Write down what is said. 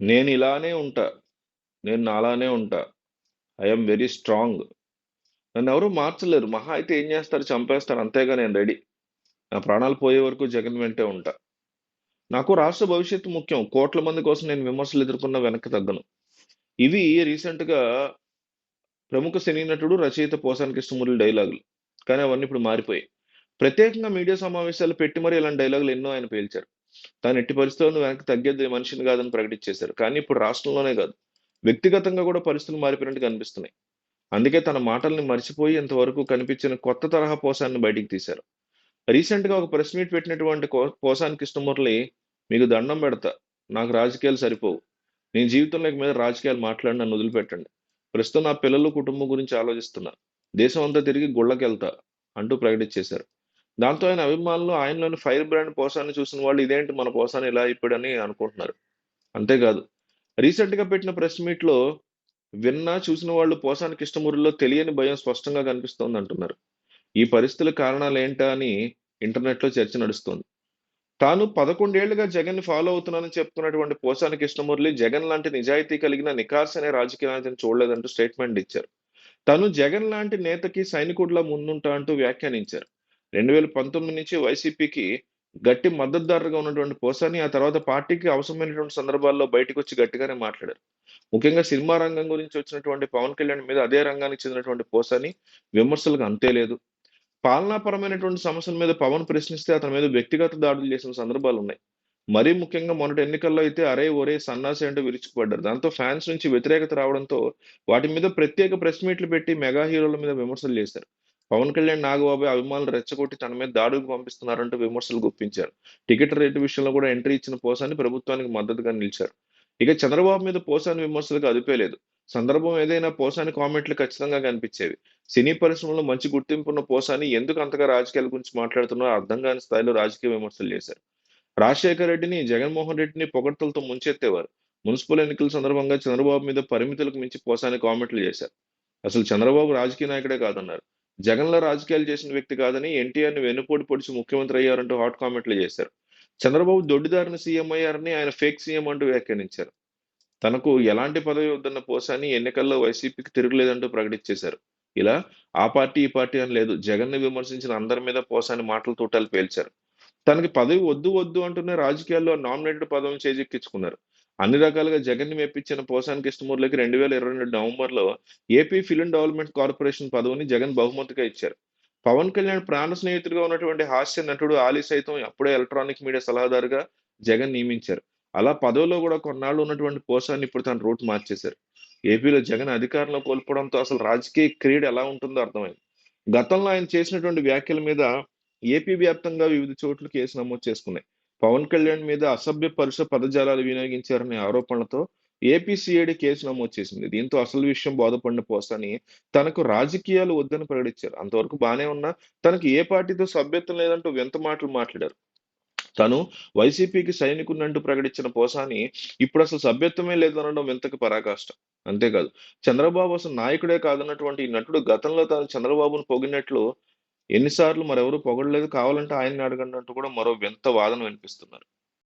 నేను ఇలానే ఉంటా. నేను నాలానే ఉంటా. I very strong. నన్నెవరు మార్చలేరు. మహా అయితే ఏం చేస్తారు చంపేస్తారు. అంతేగా నేను రెడీ. నా ప్రాణాలు పోయే వరకు జగన్ వెంటే ఉంటా. నాకు రాష్ట్ర భవిష్యత్తు ముఖ్యం. కోట్ల మంది కోసం నేను విమర్శలు ఎదుర్కొన్న వెనక్కి తగ్గను. ఇవి రీసెంట్‌గా ప్రముఖ సినీ నటుడు, రచయిత పోసాని కృష్ణమురళి డైలాగులు. కానీ అవన్నీ ఇప్పుడు మారిపోయాయి. ప్రత్యేకంగా మీడియా సమావేశాలు పెట్టి మరి ఇలాంటి డైలాగులు ఎన్నో ఆయన పేల్చారు. తాను ఎట్టి పరిస్థితుల్లోనూ వెనక్కి తగ్గేది మనిషిని కాదని ప్రకటించేశారు. కానీ ఇప్పుడు రాష్ట్రంలోనే కాదు, వ్యక్తిగతంగా కూడా పరిస్థితులు మారిపోయినట్టు కనిపిస్తున్నాయి. అందుకే తన మాటల్ని మర్చిపోయి ఇంతవరకు కనిపించిన కొత్త తరహా పోసాన్ని బయటికి తీశారు. రీసెంట్‌గా ఒక ప్రెస్ మీట్ పెట్టినటువంటి కో పోసాని కృష్ణమురళి మీకు దండం పెడతా. నాకు రాజకీయాలు సరిపోవు. నేను జీవితంలో మీద రాజకీయాలు మాట్లాడను. నన్ను వదిలిపెట్టండి. ప్రస్తుతం నా పిల్లలు, కుటుంబం గురించి ఆలోచిస్తున్నా. దేశం అంతా తిరిగి గుళ్ళకెళ్తా అంటూ ప్రకటించేశారు. దాంతో ఆయన అభిమానులు ఆయనలోని ఫైర్ బ్రాండ్ పోసాన్ని చూసిన వాళ్ళు ఇదేంటి మన పోసాన్ని ఇలా ఇప్పుడని అనుకుంటున్నారు. అంతేకాదు రీసెంట్‌గా పెట్టిన ప్రెస్ మీట్‌లో విన్నా, చూసిన వాళ్ళు పోసాని కృష్ణమురళిలో తెలియని భయం స్పష్టంగా కనిపిస్తోందంటున్నారు. ఈ పరిస్థితుల కారణాలేంటా అని ఇంటర్నెట్‌లో చర్చ నడుస్తోంది. తాను 11 ఏళ్ళుగా జగన్‌ని ఫాలో అవుతున్నానని చెప్తున్నటువంటి పోసాని కృష్ణమురళి జగన్ లాంటి నిజాయితీ కలిగిన నిఖార్సైన రాజకీయ నాయకుని చూడలేదంటూ స్టేట్మెంట్ ఇచ్చారు. తను జగన్ లాంటి నేతకి సైనికుడిలా ముందుంటా అంటూ వ్యాఖ్యానించారు. 2019 నుంచి వైసీపీకి గట్టి మద్దతుదారుగా ఉన్నటువంటి పోసాని ఆ తర్వాత పార్టీకి అవసరమైనటువంటి సందర్భాల్లో బయటకొచ్చి గట్టిగానే మాట్లాడారు. ముఖ్యంగా సినిమా రంగం గురించి వచ్చినటువంటి పవన్ కళ్యాణ్ మీద అదే రంగానికి చెందినటువంటి పోసాని విమర్శలకు అంతే లేదు. పాలనాపరమైనటువంటి సమస్యల మీద పవన్ ప్రశ్నిస్తే అతని మీద వ్యక్తిగత దాడులు చేసిన సందర్భాలు ఉన్నాయి మరీ ముఖ్యంగా మొన్నటి ఎన్నికల్లో అయితే అరేయ్! ఒరే సన్నాసి అంటూ విరుచుకుపడ్డారు. దాంతో ఫ్యాన్స్ నుంచి వ్యతిరేకత రావడంతో వాటి మీద ప్రత్యేక ప్రెస్ మీట్లు పెట్టి మెగా హీరోల మీద విమర్శలు చేశారు. పవన్ కళ్యాణ్, నాగబాబు అభిమానులు రెచ్చగొట్టి తన మీద దాడులకు పంపిస్తున్నారంటూ విమర్శలు గుప్పించారు. టికెట్ రేటు విషయంలో కూడా ఎంట్రీ ఇచ్చిన పోసాని ప్రభుత్వానికి మద్దతుగా నిలిచారు. ఇక చంద్రబాబు మీద పోసాని విమర్శలకు అదుపే లేదు. సందర్భం ఏదైనా పోసాని కామెంట్లు ఖచ్చితంగా కనిపించేవి. సినీ పరిశ్రమలో మంచి గుర్తింపున్న పోసాని ఎందుకు అంతగా రాజకీయాల గురించి మాట్లాడుతున్నారో అర్థం కాని స్థాయిలో రాజకీయ విమర్శలు చేశారు. రాజశేఖర రెడ్డిని, జగన్మోహన్ రెడ్డిని పొగడ్తలతో ముంచెత్తేవారు. మున్సిపల్ ఎన్నికల సందర్భంగా చంద్రబాబు మీద పరిమితులకు మించి పోసాని కామెంట్లు చేశారు. అసలు చంద్రబాబు రాజకీయ నాయకుడే కాదన్నారు. జగన్లో రాజకీయాలు చేసిన వ్యక్తి కాదని ఎన్టీఆర్‌ని వెన్నుపోటు పొడిచి ముఖ్యమంత్రి అయ్యారంటూ హాట్ కామెంట్లు చేశారు. చంద్రబాబు దొడ్డిదారిని సీఎం అయ్యారని ఆయన ఫేక్ సీఎం అంటూ వ్యాఖ్యానించారు. తనకు ఎలాంటి పదవి వద్దన్న పోసాని ఎన్నికల్లో వైసీపీకి తిరుగులేదంటూ ప్రకటించేశారు. ఇలా ఆ పార్టీ, ఈ పార్టీ అని లేదు. జగన్‌ని విమర్శించిన అందరి మీద పోసాని మాటల తూటాలు పేల్చారు. తనకి పదవి వద్దు వద్దు అంటూనే రాజకీయాల్లో నామినేటెడ్ పదవిని చేజెక్కించుకున్నారు అన్ని రకాలుగా జగన్‌ని మెప్పించిన పోసాని కృష్ణమురళికి 2022 నవంబర్‌లో ఏపీ ఫిల్మ్ డెవలప్మెంట్ కార్పొరేషన్ పదవిని జగన్ బహుమతిగా ఇచ్చారు. పవన్ కళ్యాణ్ ప్రాణ స్నేహితుడిగా ఉన్నటువంటి హాస్య నటుడు ఆలీ సైతం అప్పుడే ఎలక్ట్రానిక్ మీడియా సలహాదారుగా జగన్ నియమించారు. అలా పదవిలో కూడా కొన్నాళ్ళు ఉన్నటువంటి పోసాన్ని ఇప్పుడు తన రూట్ మార్చేశారు. ఏపీలో జగన్ అధికారంలో కోల్పోవడంతో అసలు రాజకీయ క్రీడ ఎలా ఉంటుందో అర్థమైంది. గతంలో ఆయన చేసినటువంటి వ్యాఖ్యల మీద ఏపీ వ్యాప్తంగా వివిధ చోట్ల కేసు నమోదు చేసుకున్నాయి. పవన్ కళ్యాణ్ మీద అసభ్య పరుష పదజాలాలు వినియోగించారనే ఆరోపణలతో ఏపీసీఐడి కేసు నమోదు చేసింది. దీంతో అసలు విషయం బోధపడిన పోసాని తనకు రాజకీయాలు వద్దని ప్రకటించారు. అంతవరకు బాగానే ఉన్నా తనకు ఏ పార్టీతో సభ్యత్వం లేదంటూ వింత మాటలు మాట్లాడారు. తను వైసీపీకి సైనికుడినంటూ ప్రకటించిన పోసాని ఇప్పుడు అసలు సభ్యత్వమే లేదనడం వింతకు పరాకాష్ట. అంతేకాదు చంద్రబాబు అసలు నాయకుడే కాదన్నటువంటి ఈ నటుడు గతంలో తాను చంద్రబాబును పొగినట్లు ఎన్ని సార్లు మరెవరు పొగడలేదు. కావాలంటే ఆయన్ని అడగండి అంటూ కూడా మరో వింత వాదన వినిపిస్తున్నారు.